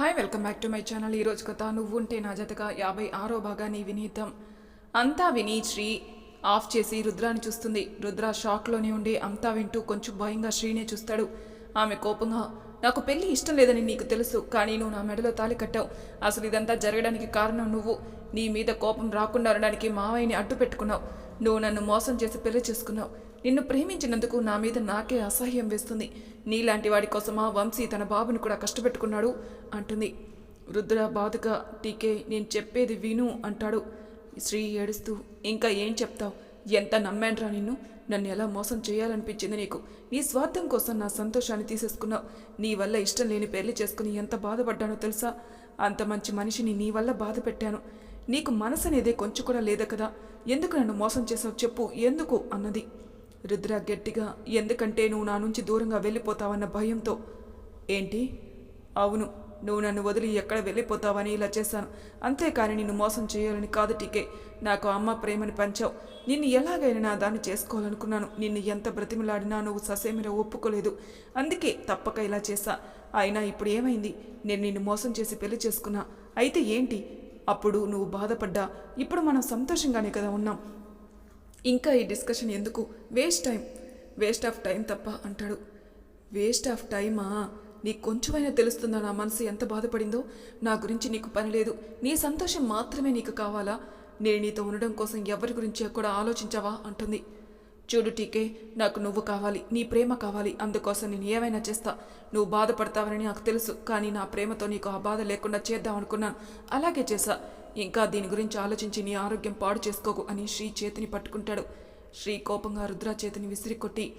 Hi welcome back to my channel ఈరోజు కథ నువ్వుంటే నా జతగా యాభై ఆరో భాగాన్ని వినీతం. అంతా విని శ్రీ ఆఫ్ చేసి రుద్రాని చూస్తుంది. రుద్ర షాక్లోనే ఉండి అంతా వింటూ కొంచెం భయంగా శ్రీనే చూస్తాడు. ఆమె కోపంగా నాకు పెళ్ళి ఇష్టం లేదని నీకు తెలుసు కానీ నువ్వు నా మెడలో తాలి కట్టావు. అసలు ఇదంతా జరగడానికి కారణం నువ్వు. నీ మీద కోపం రాకుండా ఉండడానికి మావయ్యని అడ్డు పెట్టుకున్నావు నువ్వు నన్ను మోసం చేసి పెళ్ళి చేసుకున్నావు. నిన్ను ప్రేమించినందుకు నా మీద నాకే అసహ్యం వేస్తుంది. నీలాంటి వాడి కోసమా వంశీ తన బాబుని కూడా కష్టపెట్టుకున్నాడు? అంటుంది. రుద్ర బాధగా టీకే నేను చెప్పేది విను అంటాడు. శ్రీ ఏడుస్తూ ఇంకా ఏం చెప్తావు? ఎంత నమ్మాన్రా నిన్ను? నన్ను ఎలా మోసం చేయాలనిపించింది నీకు? నీ స్వార్థం కోసం నా సంతోషాన్ని తీసేసుకున్నావు. నీ వల్ల ఇష్టం లేని పెళ్ళి చేసుకుని ఎంత బాధపడ్డానో తెలుసా? అంత మంచి మనిషిని నీ వల్ల బాధ పెట్టాను. నీకు మనసు అనేదే కొంచెం కూడా లేదా కదా? ఎందుకు నన్ను మోసం చేసావు చెప్పు. ఎందుకు? అన్నది. రుద్ర గట్టిగా ఎందుకంటే నువ్వు నా నుంచి దూరంగా వెళ్ళిపోతావన్న భయంతో. ఏంటి? అవును నువ్వు నన్ను వదిలి ఎక్కడ వెళ్ళిపోతావని ఇలా చేశాను. అంతేకాని నిన్ను మోసం చేయాలని కాదు టీకే. నాకు అమ్మ ప్రేమని పంచావు. నిన్ను ఎలాగైనా నా దాన్ని చేసుకోవాలనుకున్నాను. నిన్ను ఎంత బ్రతిమలాడినా నువ్వు ససేమిర ఒప్పుకోలేదు. అందుకే తప్పక ఇలా చేశా. అయినా ఇప్పుడు ఏమైంది? నేను నిన్ను మోసం చేసి పెళ్ళి చేసుకున్నా. అయితే ఏంటి? అప్పుడు నువ్వు బాధపడ్డా? ఇప్పుడు మనం సంతోషంగానే కదా ఉన్నాం. ఇంకా ఈ డిస్కషన్ ఎందుకు? Waste time. Waste of time తప్ప అంటాడు. వేస్ట్ ఆఫ్ టైమా? నీకు కొంచెమైనా తెలుస్తుందా? నా మనసు ఎంత బాధపడిందో? నా గురించి నీకు పని లేదు. నీ సంతోషం మాత్రమే నీకు కావాలా? నేను నీతో ఉండడం కోసం ఎవరి గురించి కూడా ఆలోచించావా? అంటుంది. చూడు టీకే నాకు నువ్వు కావాలి. నీ ప్రేమ కావాలి. అందుకోసం నేను ఏమైనా చేస్తా. నువ్వు బాధపడతావని నాకు తెలుసు. కానీ నా ప్రేమతో నీకు ఆ బాధ లేకుండా చేద్దాం అనుకున్నాను. అలాగే చేశా ఇంకా దీని గురించి ఆలోచించి నీ ఆరోగ్యం పాడు చేసుకోకు అని శ్రీ చేతిని పట్టుకుంటాడు. శ్రీ కోపంగా రుద్ర చేతిని విసిరి కొట్టి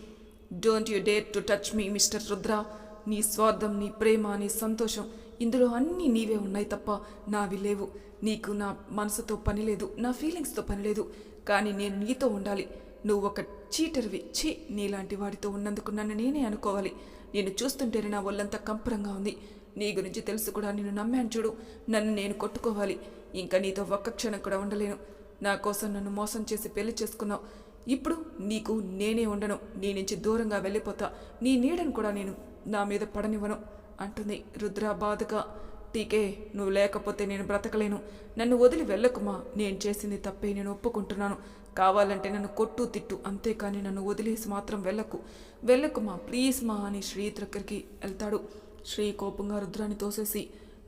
don't you dare to touch me mister Rudra. నీ స్వార్థం నీ ప్రేమ నీ సంతోషం ఇందులో అన్నీ నీవే ఉన్నాయి తప్ప నావి లేవు. నీకు నా మనసుతో పని లేదు నా ఫీలింగ్స్తో పని లేదు. కానీ నేను నీతో ఉండాలి. నువ్వు ఒక చీటర్వి. ఛీ నీలాంటి వాడితో ఉన్నందుకు నన్ను నేనే అనుకోవాలి. నేను చూస్తుంటేనే నా ఒళ్ళంతా కంపరంగా ఉంది. నీ గురించి తెలుసు కూడా నేను నమ్మాను చూడు. నన్ను నేను కొట్టుకోవాలి. ఇంకా నీతో ఒక్క క్షణం కూడా ఉండలేను. నా కోసం నన్ను మోసం చేసి పెళ్ళి చేసుకున్నావు. ఇప్పుడు నీకు నేనే ఉండను. నీ నుంచి దూరంగా వెళ్ళిపోతా. నీ నీడను కూడా నేను నా మీద పడనివ్వను అంటుంది రుద్ర బాధగా. టీకే నువ్వు లేకపోతే నేను బ్రతకలేను. నన్ను వదిలి వెళ్ళకుమా? నేను చేసింది తప్పే నేను ఒప్పుకుంటున్నాను. కావాలంటే నన్ను కొట్టు తిట్టు. అంతేకాని నన్ను వదిలేసి మాత్రం వెళ్ళకు. వెళ్ళకుమా? ప్లీజ్ మా అని శ్రీ దగ్గరికి వెళ్తాడు. శ్రీ కోపంగా రుద్రాన్ని తోసేసి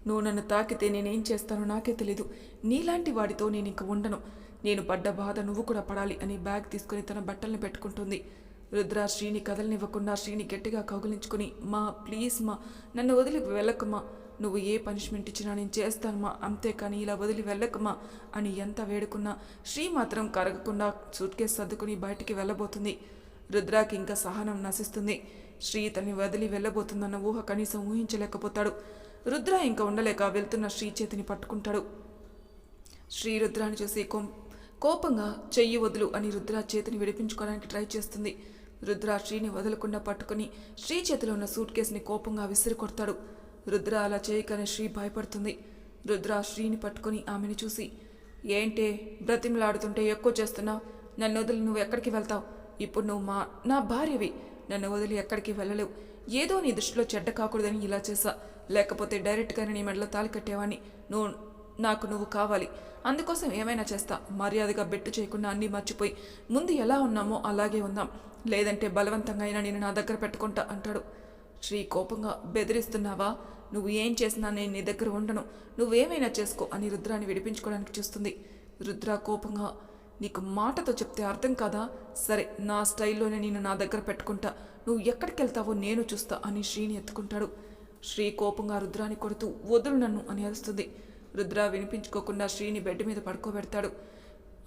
నువ్వు నన్ను తాకితే నేనేం చేస్తానో నాకే తెలీదు. నీలాంటి వాడితో నేను ఇంక ఉండను. నేను పడ్డ బాధ నువ్వు కూడా పడాలి అని బ్యాగ్ తీసుకుని తన బట్టల్ని పెట్టుకుంటుంది. రుద్ర శ్రీని కదలనివ్వకుండా శ్రీని గట్టిగా కౌగిలించుకుని మా ప్లీజ్ మా నన్ను వదిలి వెళ్ళకుమా నువ్వు ఏ పనిష్మెంట్ ఇచ్చినా నేను చేస్తానమ్మా అంతేకాని ఇలా వదిలి వెళ్ళకమా అని ఎంత వేడుకున్నా శ్రీ మాత్రం కరగకుండా సూట్ కేసు సర్దుకుని బయటికి వెళ్ళబోతుంది. రుద్రాకి ఇంకా సహనం నశిస్తుంది. శ్రీ తనని వదిలి వెళ్ళబోతుందన్న ఊహ కనీసం ఊహించలేకపోతాడు. రుద్ర ఇంకా ఉండలేక వెళ్తున్న శ్రీ చేతిని పట్టుకుంటాడు. శ్రీ రుద్రాన్ని చూసి కోం కోపంగా చెయ్యి వదులు అని రుద్ర చేతిని విడిపించుకోవడానికి ట్రై చేస్తుంది. రుద్ర శ్రీని వదలకుండా పట్టుకుని శ్రీ చేతిలో ఉన్న సూట్ కేసుని కోపంగా విసిరి కొడతాడు. రుద్ర అలా చేయకనే శ్రీ భయపడుతుంది. రుద్ర శ్రీని పట్టుకుని ఆమెను చూసి ఏంటే బ్రతిమలాడుతుంటే ఎక్కువ చేస్తున్నావు? నన్ను వదిలి నువ్వు ఎక్కడికి వెళ్తావు? ఇప్పుడు నువ్వు మా నా భార్యవి. నన్ను వదిలి ఎక్కడికి వెళ్ళలేవు. ఏదో నీ దృష్టిలో చెడ్డ కాకూడదని ఇలా చేశా. లేకపోతే డైరెక్ట్గానే నీ మెడలో తాలి కట్టేవాడిని నువ్వు నాకు నువ్వు కావాలి. అందుకోసం ఏమైనా చేస్తా. మర్యాదగా బెట్టు చేయకుండా అన్నీ మర్చిపోయి ముందు ఎలా ఉన్నామో అలాగే ఉందాం. లేదంటే బలవంతంగా అయినా నేను నా దగ్గర పెట్టుకుంటా అంటాడు. శ్రీ కోపంగా బెదిరిస్తున్నావా? నువ్వు ఏం చేసినా నేను నీ దగ్గర ఉండను. నువ్వేమైనా చేసుకో అని రుద్రాన్ని విడిపించుకోవడానికి చూస్తుంది. రుద్ర కోపంగా నీకు మాటతో చెప్తే అర్థం కాదా? సరే నా స్టైల్లోనే నేను నా దగ్గర పెట్టుకుంటా. నువ్వు ఎక్కడికి వెళ్తావో నేను చూస్తా అని శ్రీని ఎత్తుకుంటాడు. శ్రీ కోపంగా రుద్రాన్ని కొడుతూ వదులు నన్ను అని అరుస్తుంది. రుద్ర వినిపించుకోకుండా శ్రీని బెడ్ మీద పడుకోబెడతాడు.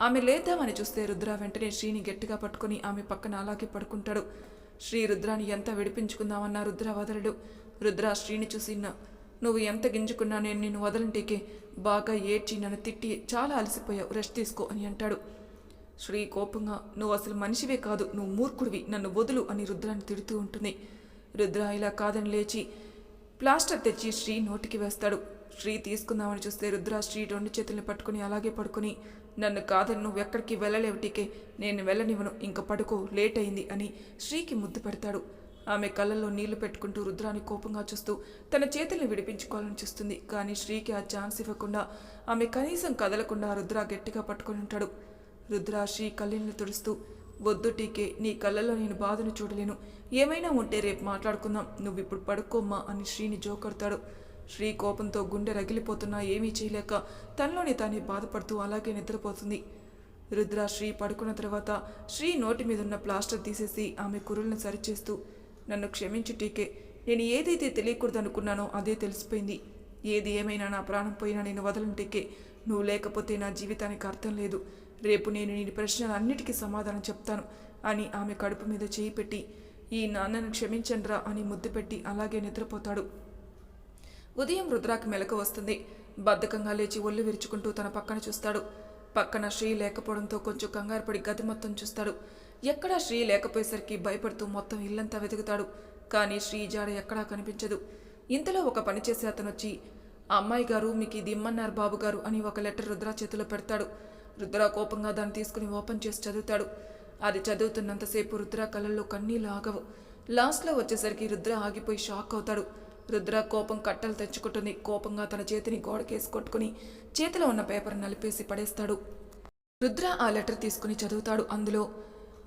ఆమె లేద్దామని చూస్తే రుద్ర వెంటనే శ్రీని గట్టిగా పట్టుకుని ఆమె పక్కన అలాగే పడుకుంటాడు. శ్రీ రుద్రాని ఎంత విడిపించుకుందామన్నా రుద్ర వదలడు. రుద్ర శ్రీని చూసి నువ్వు ఎంత గింజుకున్నా నేను నిన్ను వదలంటేకే బాగా ఏడ్చి నన్ను తిట్టి చాలా అలసిపోయావు. రెస్ట్ తీసుకో అని అంటాడు. శ్రీ కోపంగా నువ్వు అసలు మనిషివే కాదు నువ్వు మూర్ఖుడివి నన్ను వదులు అని రుద్రాన్ని తిడుతూ ఉంటుంది. రుద్ర ఇలా కాదని లేచి ప్లాస్టర్ తెచ్చి శ్రీ నోటికి వేస్తాడు. శ్రీ తీసుకుందామని చూస్తే రుద్ర శ్రీ రెండు చేతుల్ని పట్టుకుని అలాగే పడుకుని నన్ను కాదని నువ్వు ఎక్కడికి వెళ్ళలేవిటికే నేను వెళ్ళనివ్వను ఇంక పడుకో లేట్ అయింది అని శ్రీకి ముద్దు పెడతాడు. ఆమె కళ్ళల్లో నీళ్ళు పెట్టుకుంటూ రుద్రాన్ని కోపంగా చూస్తూ తన చేతుల్ని విడిపించుకోవాలని చూస్తుంది. కానీ శ్రీకి ఆ ఛాన్స్ ఇవ్వకుండా ఆమె కనీసం కదలకుండా రుద్ర గట్టిగా పట్టుకొని ఉంటాడు. రుద్రాక్షి శ్రీ తుడుస్తూ వద్దు టీకే నీ కళ్ళల్లో నేను బాధను చూడలేను. ఏమైనా ఉంటే రేపు మాట్లాడుకుందాం. నువ్వు ఇప్పుడు పడుకోమ్మా అని శ్రీని జోకడతాడు శ్రీ కోపంతో గుండె రగిలిపోతున్నా ఏమీ చేయలేక తనలోని తానే బాధపడుతూ అలాగే నిద్రపోతుంది. రుద్ర శ్రీ పడుకున్న తర్వాత శ్రీ నోటి మీదున్న ప్లాస్టర్ తీసేసి ఆమె కురులను సరిచేస్తూ నన్ను క్షమించు టీకే నేను ఏదైతే తెలియకూడదు అనుకున్నానో అదే తెలిసిపోయింది. ఏది ఏమైనా నా ప్రాణం పోయినా నేను వదలను టీకే. నువ్వు లేకపోతే నా జీవితానికి అర్థం లేదు. రేపు నేను నీ ప్రశ్నలన్నిటికీ సమాధానం చెప్తాను అని ఆమె కడుపు మీద చేయి పెట్టి ఈ నాన్నను క్షమించండ్రా అని ముద్దు పెట్టి అలాగే నిద్రపోతాడు. ఉదయం రుద్రాకి మెలకు వస్తుంది. బద్ధకంగా లేచి ఒళ్ళు విరుచుకుంటూ తన పక్కన చూస్తాడు. పక్కన శ్రీ లేకపోవడంతో కొంచెం కంగారుపడి గది మొత్తం చూస్తాడు. ఎక్కడా శ్రీ లేకపోయేసరికి భయపడుతూ మొత్తం ఇల్లంతా వెతుకుతాడు. కానీ శ్రీ జాడ ఎక్కడా కనిపించదు. ఇంతలో ఒక పని చేసే అతను వచ్చి అమ్మాయి గారు మీకు ఇది ఇమ్మన్నారు బాబు గారు అని ఒక లెటర్ రుద్రా చేతిలో పెడతాడు. రుద్ర కోపంగా దాన్ని తీసుకుని ఓపెన్ చేసి చదువుతాడు. అది చదువుతున్నంతసేపు రుద్ర కళ్ళల్లో కన్నీళ్ళు ఆగవు. లాస్ట్లో వచ్చేసరికి రుద్ర ఆగిపోయి షాక్ అవుతాడు. రుద్ర కోపం కట్టలు తెచ్చుకుంటుంది. కోపంగా తన చేతిని గోడకేసి కొట్టుకుని చేతిలో ఉన్న పేపర్ నలిపేసి పడేస్తాడు. రుద్ర ఆ లెటర్ తీసుకుని చదువుతాడు. అందులో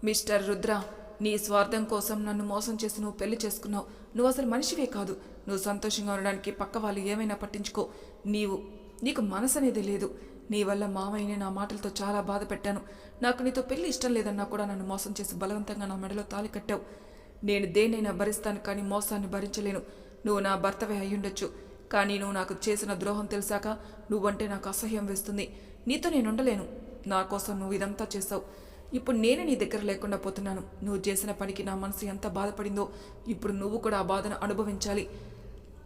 మిస్టర్ రుద్ర నీ స్వార్థం కోసం నన్ను మోసం చేసి నువ్వు పెళ్ళి చేసుకున్నావు. నువ్వు అసలు మనిషివే కాదు. నువ్వు సంతోషంగా ఉండడానికి పక్క వాళ్ళు ఏమైనా పట్టించుకో. నీవు నీకు మనసు అనేది లేదు. నీ వల్ల మామయ్యని నా మాటలతో చాలా బాధ పెట్టాను. నాకు నీతో పెళ్ళి ఇష్టం లేదన్నా కూడా నన్ను మోసం చేసి బలవంతంగా నా మెడలో తాలి కట్టావు. నేను దేన్నైనా భరిస్తాను కానీ మోసాన్ని భరించలేను. నువ్వు నా భర్తవే అయ్యుండొచ్చు. కానీ నువ్వు నాకు చేసిన ద్రోహం తెలిసాక నువ్వంటే నాకు అసహ్యం వేస్తుంది. నీతో నేను ఉండలేను. నా కోసం నువ్వు ఇదంతా చేసావు ఇప్పుడు నేను నీ దగ్గర లేకుండా పోతున్నాను. నువ్వు చేసిన పనికి నా మనసు ఎంత బాధపడిందో ఇప్పుడు నువ్వు కూడా ఆ బాధను అనుభవించాలి.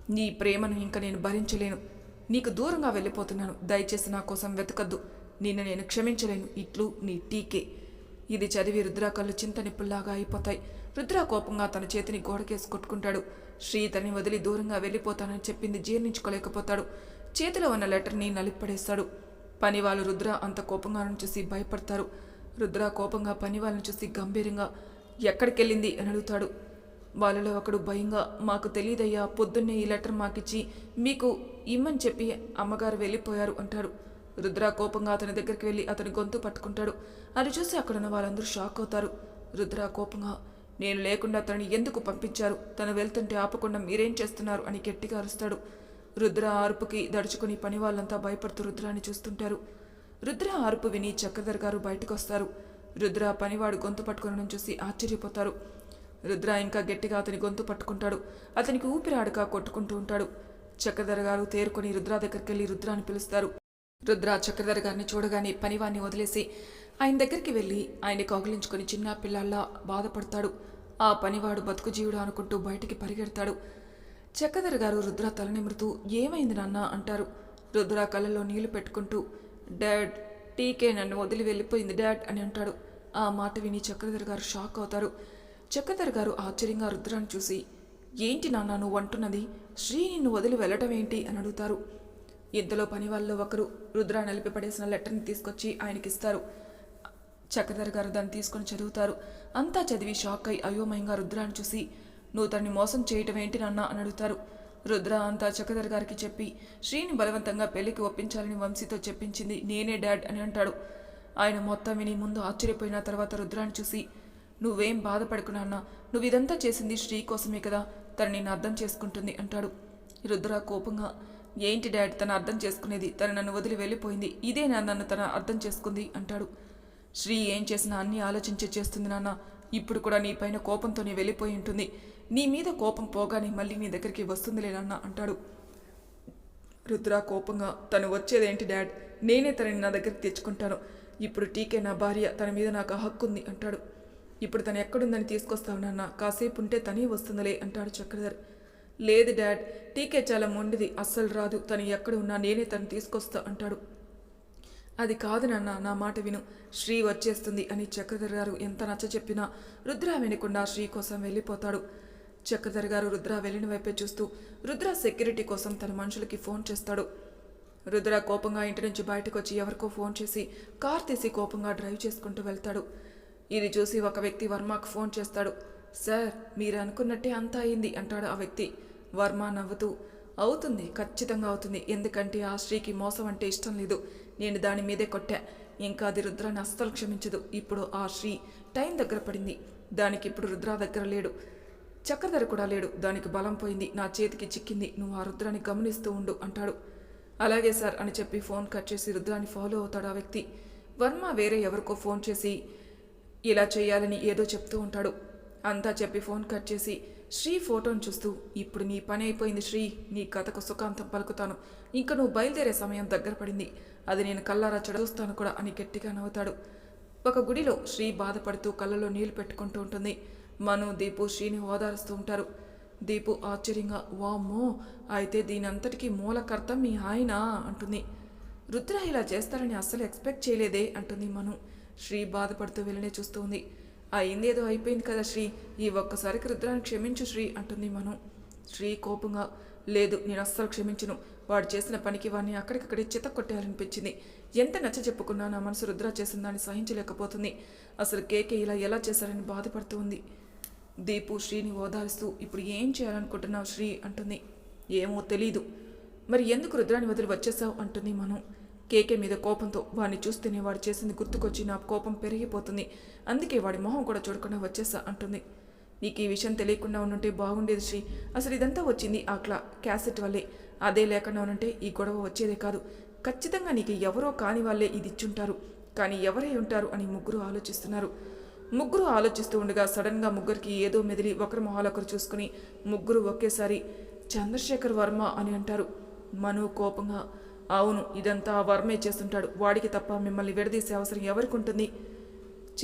నీ ప్రేమను ఇంకా నేను భరించలేను. నీకు దూరంగా వెళ్ళిపోతున్నాను. దయచేసి నా కోసం వెతకద్దు. నిన్ను నేను క్షమించలేను. ఇట్లు నీ టీకే. ఇది చదివి రుద్ర కళ్ళు చింత నిప్పుల్లాగా అయిపోతాయి. రుద్ర కోపంగా తన చేతిని గోడకేసి కొట్టుకుంటాడు. శ్రీ వదిలి దూరంగా వెళ్ళిపోతానని చెప్పింది జీర్ణించుకోలేకపోతాడు. చేతిలో ఉన్న లెటర్ని నలిపడేస్తాడు పని వాళ్ళు రుద్ర అంత కోపంగా చూసి భయపడతారు. రుద్ర కోపంగా పని వాళ్ళని చూసి గంభీరంగా ఎక్కడికెళ్ళింది? అని అడుగుతాడు. వాళ్ళలో ఒకడు భయంగా మాకు తెలియదయ్యా పొద్దున్నే ఈ లెటర్ మాకిచ్చి మీకు ఇమ్మని చెప్పి అమ్మగారు వెళ్ళిపోయారు అంటాడు. రుద్ర కోపంగా అతని దగ్గరికి వెళ్ళి అతని గొంతు పట్టుకుంటాడు. అది చూసి అక్కడున్న వాళ్ళందరూ షాక్ అవుతారు. రుద్ర కోపంగా నేను లేకుండా తనని ఎందుకు పంపించారు? తను వెళ్తుంటే ఆపకుండా మీరేం చేస్తున్నారు? అని గట్టిగా అరుస్తాడు. రుద్ర ఆర్పుకి అరుపుకి దడుచుకుని పని వాళ్ళంతా భయపడుతూ రుద్రాన్ని చూస్తుంటారు. రుద్ర ఆర్పు అరుపు విని చక్రధర్ గారు బయటకు వస్తారు రుద్ర పనివాడు గొంతు పట్టుకునడం చూసి ఆశ్చర్యపోతారు. రుద్ర ఇంకా గట్టిగా అతని గొంతు పట్టుకుంటాడు. అతనికి ఊపిరాడక కొట్టుకుంటూ ఉంటాడు. చక్రధర గారు తేరుకొని రుద్ర దగ్గరికి వెళ్ళి రుద్రాన్ని పిలుస్తారు. రుద్ర చక్రధర గారిని చూడగానే పనివాణ్ణి వదిలేసి ఆయన దగ్గరికి వెళ్ళి ఆయన కౌగిలించుకొని చిన్న పిల్లల్లా బాధపడతాడు. ఆ పనివాడు బతుకు జీవుడు అనుకుంటూ బయటికి పరిగెడతాడు. చక్రధర గారు రుద్ర తలనిమురుతూ ఏమైంది నాన్న? అంటారు. రుద్ర కళ్ళలో నీళ్ళు పెట్టుకుంటూ డాడ్ టీకే నన్ను వదిలి వెళ్ళిపోయింది డాడ్ అని అంటాడు. ఆ మాట విని చక్రధర్ గారు షాక్ అవుతారు. చక్రధర్ గారు ఆశ్చర్యంగా రుద్రాన్ని చూసి ఏంటి నాన్న నువ్వు అంటున్నది? శ్రీ నిన్ను వదిలి వెళ్ళటం ఏంటి? అని అడుగుతారు. ఇంతలో పని వాళ్ళు ఒకరు రుద్ర నలిపి పడేసిన లెటర్ని తీసుకొచ్చి ఆయనకిస్తారు. చక్రధర్ గారు దాన్ని తీసుకొని చదువుతారు. అంతా చదివి షాక్ అయి అయోమయంగా రుద్రాన్ని చూసి నువ్వు తన్ని మోసం చేయటం ఏంటి నాన్న? అని అడుగుతారు. రుద్ర అంతా చక్రధర్ గారికి చెప్పి శ్రీని బలవంతంగా పెళ్ళికి ఒప్పించాలని వంశీతో చెప్పించింది నేనే డాడ్ అని అంటాడు. ఆయన మొత్తం విని ముందు ఆశ్చర్యపోయిన తర్వాత రుద్రాన్ని చూసి నువ్వేం బాధపడకు నాన్న నువ్వు ఇదంతా చేసింది శ్రీ కోసమే కదా. తను నిన్ను అర్థం చేసుకుంటుంది అంటాడు. రుద్ర కోపంగా ఏంటి డాడ్ తను అర్థం చేసుకునేది? తను నన్ను వదిలి వెళ్ళిపోయింది. ఇదే నా నన్ను తన అర్థం చేసుకుంది అంటాడు. శ్రీ ఏం చేసినా అన్నీ ఆలోచించే చేస్తుంది నాన్న. ఇప్పుడు కూడా నీ పైన కోపంతోనే వెళ్ళిపోయి ఉంటుంది. నీ మీద కోపం పోగానే మళ్ళీ నీ దగ్గరికి వస్తుందిలే నాన్న అంటాడు. రుద్ర కోపంగా తను వచ్చేదేంటి డాడ్? నేనే తనని నా దగ్గరికి తెచ్చుకుంటాను. ఇప్పుడు టీకే నా భార్య తన మీద నాకు హక్కు ఉంది అంటాడు. ఇప్పుడు తను ఎక్కడుందని తీసుకొస్తావు నాన్న. కాసేపు ఉంటే తనే వస్తుందిలే అంటాడు చక్రధర్. లేదు డాడ్ టీకే చాలా మొండిది అస్సలు రాదు. తను ఎక్కడ ఉన్నా నేనే తను తీసుకొస్తా అంటాడు. అది కాదు నాన్న నా మాట విను. శ్రీ వచ్చేస్తుంది అని చక్రధర్ గారు ఎంత నచ్చ చెప్పినా రుద్ర వినకుండా శ్రీ కోసం వెళ్ళిపోతాడు. చక్రధర్ గారు రుద్ర వెళ్ళిన వైపే చూస్తూ రుద్ర సెక్యూరిటీ కోసం తన మనుషులకి ఫోన్ చేస్తాడు. రుద్ర కోపంగా ఇంటి నుంచి బయటకు వచ్చి ఎవరికో ఫోన్ చేసి కార్ తీసి కోపంగా డ్రైవ్ చేసుకుంటూ వెళ్తాడు. ఇది చూసి ఒక వ్యక్తి వర్మకు ఫోన్ చేస్తాడు. సార్ మీరు అనుకున్నట్టే అంతా అయింది అంటాడు ఆ వ్యక్తి. వర్మ నవ్వుతూ అవుతుంది ఖచ్చితంగా అవుతుంది. ఎందుకంటే ఆ స్త్రీకి మోసం అంటే ఇష్టం లేదు. నేను దాని మీదే కొట్టా. ఇంకా అది రుద్రాన్ని అస్సలు క్షమించదు. ఇప్పుడు ఆ శ్రీ టైం దగ్గర పడింది. దానికి ఇప్పుడు రుద్ర దగ్గర లేడు. చక్రధర కూడా లేడు. దానికి బలం పోయింది. నా చేతికి చిక్కింది. నువ్వు ఆ రుద్రాన్ని గమనిస్తూ ఉండు అంటాడు. అలాగే సార్ అని చెప్పి ఫోన్ కట్ చేసి రుద్రాన్ని ఫాలో అవుతాడు ఆ వ్యక్తి. వర్మ వేరే ఎవరికో ఫోన్ చేసి ఇలా చేయాలని ఏదో చెప్తూ ఉంటాడు. అంతా చెప్పి ఫోన్ కట్ చేసి శ్రీ ఫోటోను చూస్తూ ఇప్పుడు నీ పని అయిపోయింది శ్రీ నీ కథకు సుఖాంతం పలుకుతాను. ఇంకా నువ్వు బయలుదేరే సమయం దగ్గర పడింది. అది నేను కల్లారా చదువుస్తాను కూడా అని గట్టిగా నవ్వుతాడు. ఒక గుడిలో శ్రీ బాధపడుతూ కళ్ళలో నీళ్ళు పెట్టుకుంటూ ఉంటుంది. మను దీపు శ్రీని ఓదారుస్తూ ఉంటారు. దీపు ఆశ్చర్యంగా వామ్మో అయితే దీనంతటికీ మూలకర్త మీ ఆయన అంటుంది. రుద్ర ఇలా చేస్తారని అస్సలు ఎక్స్పెక్ట్ చేయలేదే అంటుంది మను. శ్రీ బాధపడుతూ వెళ్ళనే చూస్తూ ఉంది. అయింది ఏదో అయిపోయింది కదా శ్రీ. ఈ ఒక్కసారికి రుద్రాన్ని క్షమించు శ్రీ అంటుంది మను. శ్రీ కోపంగా లేదు నేను అస్సలు క్షమించను. వాడు చేసిన పనికి వాడిని అక్కడికక్కడే చిత కొట్టేయాలనిపించింది ఎంత నచ్చ చెప్పుకున్నా నా మనసు రుద్ర చేసిన దాన్ని సహించలేకపోతుంది. అసలు కేకే ఇలా ఎలా చేశారని బాధపడుతూ ఉంది. దీపు శ్రీని ఓదారుస్తూ ఇప్పుడు ఏం చేయాలనుకుంటున్నావు శ్రీ? అంటుంది. ఏమో తెలీదు. మరి ఎందుకు రుద్రాన్ని వదిలి వచ్చేసావు అంటుంది మనం. కేకే మీద కోపంతో వాడిని చూస్తేనే వాడు చేసింది గుర్తుకొచ్చి నా కోపం పెరిగిపోతుంది. అందుకే వాడి మొహం కూడా చూడకుండా వచ్చేసా అంటుంది. నీకు ఈ విషయం తెలియకుండా ఉండుంటే బాగుండేది శ్రీ. అసలు ఇదంతా వచ్చింది ఆ క్లా క్యాసెట్ వల్లే. అదే లేకుండా ఉంటే ఈ గొడవ వచ్చేదే కాదు. ఖచ్చితంగా నీకు ఎవరో కాని వాళ్ళే ఇది ఇచ్చుంటారు. కానీ ఎవరై ఉంటారు అని ముగ్గురు ఆలోచిస్తున్నారు. ముగ్గురు ఆలోచిస్తూ ఉండగా సడన్గా ముగ్గురికి ఏదో మెదిలి ఒకరి మొహాలొకరు చూసుకుని ముగ్గురు ఒకేసారి చంద్రశేఖర్ వర్మ అని అంటారు. మను కోపంగా అవును ఇదంతా ఆ వర్మే చేస్తుంటాడు. వాడికి తప్ప మిమ్మల్ని విడదీసే అవసరం ఎవరికి ఉంటుంది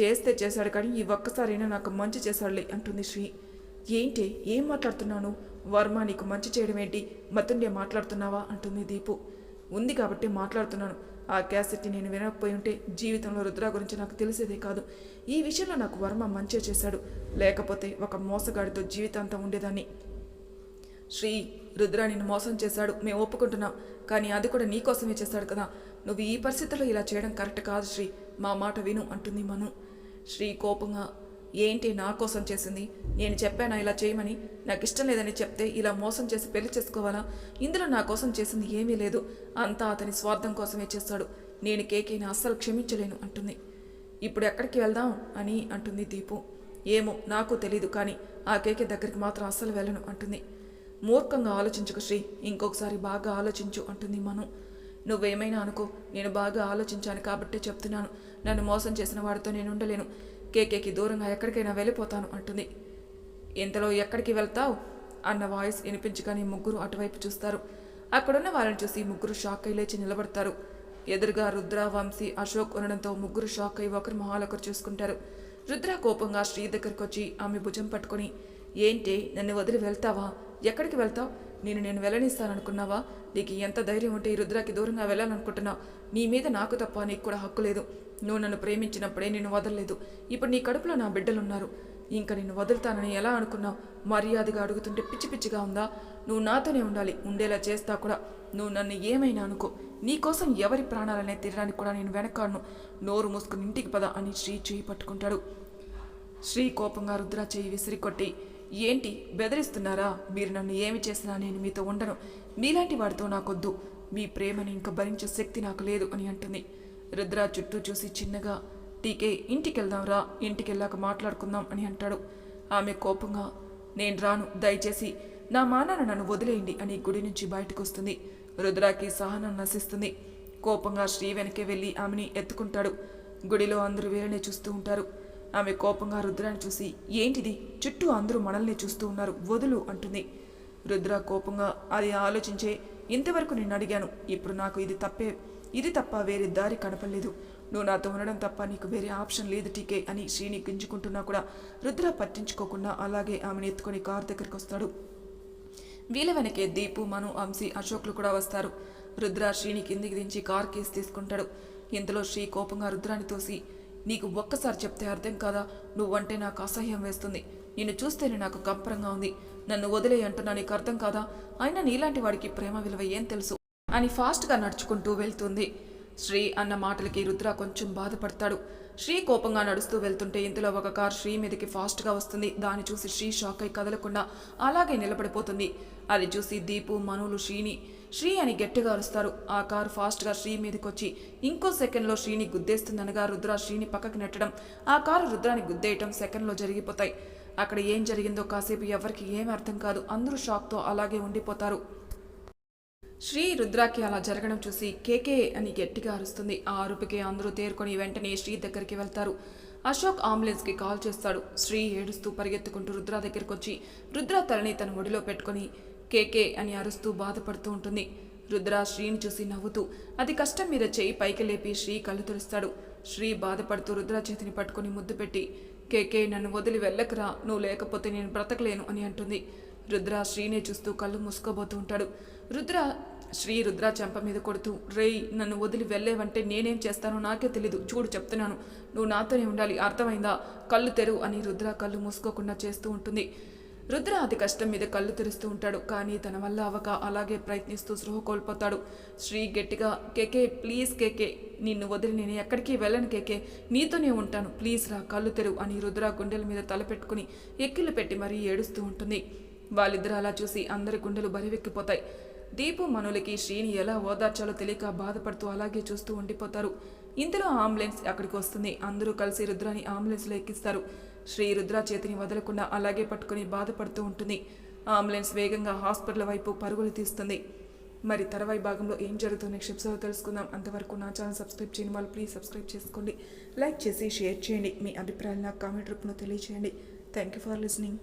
చేస్తే చేశాడు కానీ ఈ ఒక్కసారైనా నాకు మంచి చేశాడులే అంటుంది శ్రీ. ఏంటి? ఏం మాట్లాడుతున్నాను? వర్మ నీకు మంచి చేయడం ఏంటి మతుండే మాట్లాడుతున్నావా? అంటుంది దీపు. ఉంది కాబట్టి మాట్లాడుతున్నాను. ఆ క్యాసెట్ని నేను వినకపోయి ఉంటే జీవితంలో రుద్ర గురించి నాకు తెలిసేదే కాదు. ఈ విషయంలో నాకు వర్మ మంచి చేశాడు. లేకపోతే ఒక మోసగాడితో జీవితాంతం ఉండేదాన్ని. శ్రీ రుద్ర నిన్ను మోసం చేశాడు. మేము ఒప్పుకుంటున్నాం. కానీ అది కూడా నీకోసమే చేశాడు కదా. నువ్వు ఈ పరిస్థితుల్లో ఇలా చేయడం కరెక్ట్ కాదు శ్రీ. మా మాట విను అంటుంది మను. శ్రీ కోపంగా ఏంటి నా కోసం చేసింది? నేను చెప్పానా ఇలా చేయమని? నాకు ఇష్టం లేదని చెప్తే ఇలా మోసం చేసి పెళ్ళి చేసుకోవాలా? ఇందులో నా కోసం చేసింది ఏమీ లేదు. అంతా అతని స్వార్థం కోసమే చేస్తాడు నేను కేకేని అస్సలు క్షమించలేను అంటుంది. ఇప్పుడు ఎక్కడికి వెళ్దాం అని అంటుంది దీపు. ఏమో నాకు తెలీదు కానీ ఆ కేకే దగ్గరికి మాత్రం అస్సలు వెళ్ళను అంటుంది. మూర్ఖంగా ఆలోచించకు శ్రీ. ఇంకొకసారి బాగా ఆలోచించు అంటుంది మను. నువ్వేమైనా అనుకో నేను బాగా ఆలోచించాను కాబట్టే చెప్తున్నాను. నన్ను మోసం చేసిన వాడితో నేను ఉండలేను. కేకేకి దూరంగా ఎక్కడికైనా వెళ్ళిపోతాను అంటుంది. ఇంతలో ఎక్కడికి వెళ్తావు? అన్న వాయిస్ వినిపించగానే ముగ్గురు అటువైపు చూస్తారు. అక్కడున్న వాళ్ళని చూసి ముగ్గురు షాక్ అయి లేచి నిలబడతారు. ఎదురుగా రుద్ర వంశీ అశోక్ ఉండడంతో ముగ్గురు షాక్ అయి ఒకరి మొహాలొకరు చూసుకుంటారు. రుద్ర కోపంగా శ్రీ దగ్గరికి వచ్చి ఆమె భుజం పట్టుకొని ఏంటి? నన్ను వదిలి వెళ్తావా? ఎక్కడికి వెళ్తావు? నేను నేను వెళ్ళనిస్తాననుకున్నావా? నీకు ఎంత ధైర్యం ఉంటే ఈ రుద్రాకి దూరంగా వెళ్ళాలనుకుంటున్నావు? నీ మీద నాకు తప్ప నీకు కూడా హక్కు లేదు. నువ్వు నన్ను ప్రేమించినప్పుడే నేను వదలలేదు. ఇప్పుడు నీ కడుపులో నా బిడ్డలున్నారు. ఇంకా నిన్ను వదులుతానని ఎలా అనుకున్నావు? మర్యాదగా అడుగుతుంటే పిచ్చి పిచ్చిగా ఉందా? నువ్వు నాతోనే ఉండాలి. ఉండేలా చేస్తా కూడా. నువ్వు నన్ను ఏమైనా అనుకో. నీకోసం ఎవరి ప్రాణాలనే తీరడానికి కూడా నేను వెనకాడను. నోరు మూసుకుని ఇంటికి పద అని శ్రీ చేయి పట్టుకుంటాడు. శ్రీ కోపంగా రుద్ర చేయి విసిరి కొట్టి ఏంటి బెదిరిస్తున్నారా? మీరు నన్ను ఏమి చేసినా నేను మీతో ఉండను. మీలాంటి వాడితో నాకొద్దు. మీ ప్రేమని ఇంకా భరించే శక్తి నాకు లేదు అని అంటుంది. రుద్ర చుట్టూ చూసి చిన్నగా టీకే ఇంటికెళ్దాంరా ఇంటికెళ్ళాక మాట్లాడుకుందాం అని అంటాడు. ఆమె కోపంగా నేను రాను దయచేసి నా మానాన నన్ను వదిలేయండి అని గుడి నుంచి బయటకు వస్తుంది రుద్రాకి సహనం నశిస్తుంది. కోపంగా శ్రీ వెనకే వెళ్ళి ఆమెని ఎత్తుకుంటాడు. గుడిలో అందరూ వీరనే చూస్తూ ఉంటారు. ఆమె కోపంగా రుద్రాన్ని చూసి ఏంటిది? చుట్టూ అందరూ మనల్ని చూస్తూ ఉన్నారు వదులు అంటుంది. రుద్ర కోపంగా అది ఆలోచించే ఇంతవరకు నేను అడిగాను ఇప్పుడు నాకు ఇది తప్పే ఇది తప్ప వేరే దారి కనపడలేదు. నువ్వు నాతో ఉండడం తప్ప నీకు వేరే ఆప్షన్ లేదు టీకే అని శ్రీని గింజుకుంటున్నా కూడా రుద్ర పట్టించుకోకుండా అలాగే ఆమెను ఎత్తుకొని కారు దగ్గరికి వస్తాడు. వీళ్ళ వెనకే దీపు మను అంశీ అశోక్లు కూడా వస్తారు. రుద్ర శ్రీని కిందికి దించి కార్ కేసు తీసుకుంటాడు. ఇంతలో శ్రీ కోపంగా రుద్రాన్ని తోసి నీకు ఒక్కసారి చెప్తే అర్థం కాదా? నువ్వంటే నాకు అసహ్యం వేస్తుంది. నిన్ను చూస్తేనే నాకు కంపరంగా ఉంది. నన్ను వదిలే అంటున్నా నీకు అర్థం కాదా? అయినా నీలాంటి వాడికి ప్రేమ విలువ ఏం తెలుసు? అని ఫాస్ట్గా నడుచుకుంటూ వెళ్తుంది. శ్రీ అన్న మాటలకి రుద్ర కొంచెం బాధపడతాడు. శ్రీ కోపంగా నడుస్తూ వెళ్తుంటే ఇంతలో ఒక కార్ శ్రీ మీదకి ఫాస్ట్గా వస్తుంది. దాన్ని చూసి శ్రీ షాక్ అయి కదలకుండా అలాగే నిలబడిపోతుంది. అది చూసి దీపు మనులు శ్రీని శ్రీ అని గట్టిగా అరుస్తారు. ఆ కారు ఫాస్ట్గా శ్రీ మీదకొచ్చి ఇంకో సెకండ్లో శ్రీని గుద్దేస్తుందనగా రుద్ర శ్రీని పక్కకి నెట్టడం. ఆ కారు రుద్రాని గుద్దేయటం సెకండ్లో జరిగిపోతాయి. అక్కడ ఏం జరిగిందో కాసేపు ఎవరికి ఏం అర్థం కాదు. అందరూ షాక్తో అలాగే ఉండిపోతారు. శ్రీ రుద్రాకి అలా జరగడం చూసి కేకే అని గట్టిగా అరుస్తుంది. ఆ అరుపుకి అందరూ తేరుకొని వెంటనే శ్రీ దగ్గరికి వెళ్తారు. అశోక్ అంబులెన్స్కి కాల్ చేస్తాడు. శ్రీ ఏడుస్తూ పరిగెత్తుకుంటూ రుద్ర దగ్గరికి వచ్చి రుద్ర తలని తన ఒడిలో పెట్టుకొని కేకే అని అరుస్తూ బాధపడుతూ ఉంటుంది. రుద్ర శ్రీని చూసి నవ్వుతూ అది కష్టం మీద చేయి పైకి లేపి శ్రీ కళ్ళు తెరుస్తాడు. శ్రీ బాధపడుతూ రుద్ర చేతిని పట్టుకొని ముద్దు పెట్టి కేకే నన్ను వదిలి వెళ్ళకరా నువ్వు లేకపోతే నేను బ్రతకలేను అని అంటుంది. రుద్ర శ్రీనే చూస్తూ కళ్ళు మూసుకోబోతూ ఉంటాడు. రుద్ర శ్రీ రుద్ర చెంప మీద కొడుతూ రేయ్ నన్ను వదిలి వెళ్ళేవంటే నేనేం చేస్తానో నాకే తెలీదు. చూడు చెప్తున్నాను. నువ్వు నాతోనే ఉండాలి. అర్థమైందా? కళ్ళు తెరువు అని రుద్ర కళ్ళు మూసుకోకుండా చేస్తూ ఉంటుంది. రుద్ర అతి కష్టం మీద కళ్ళు తెరుస్తూ ఉంటాడు. కానీ తన వల్ల అవక అలాగే ప్రయత్నిస్తూ సృహ కోల్పోతాడు. శ్రీ గట్టిగా కేకే ప్లీజ్ కేకే నిన్ను వదిలి నేను ఎక్కడికి వెళ్ళను కేకే నీతోనే ఉంటాను. ప్లీజ్ రా కళ్ళు తెరువు అని రుద్ర గుండెల మీద తలపెట్టుకుని ఎక్కిళ్ళు పెట్టి మరీ ఏడుస్తూ ఉంటుంది. వాళ్ళిద్దరూ అలా చూసి అందరి గుండెలు బరివెక్కిపోతాయి. దీపు మనులకి శ్రీని ఎలా ఓదార్చాలో తెలియక బాధపడుతూ అలాగే చూస్తూ ఉండిపోతారు. ఇంతలో అంబులెన్స్ అక్కడికి వస్తుంది. అందరూ కలిసి రుద్రాని అంబులెన్స్లో ఎక్కిస్తారు. శ్రీ రుద్ర చేతిని వదలకుండా అలాగే పట్టుకుని బాధపడుతూ ఉంటుంది. అంబులెన్స్ వేగంగా హాస్పిటల్ వైపు పరుగులు తీస్తుంది. మరి తర్వాయి భాగంలో ఏం జరుగుతుందో నెక్స్ట్ ఎపిసోడ్ తెలుసుకుందాం. అంతవరకు నా ఛానల్ సబ్స్క్రైబ్ చేయని వాళ్ళు ప్లీజ్ సబ్స్క్రైబ్ చేసుకోండి. లైక్ చేసి షేర్ చేయండి. మీ అభిప్రాయాలు నాకు కామెంట్ రూపంలో తెలియజేయండి థ్యాంక్ యూ ఫర్ లిసనింగ్.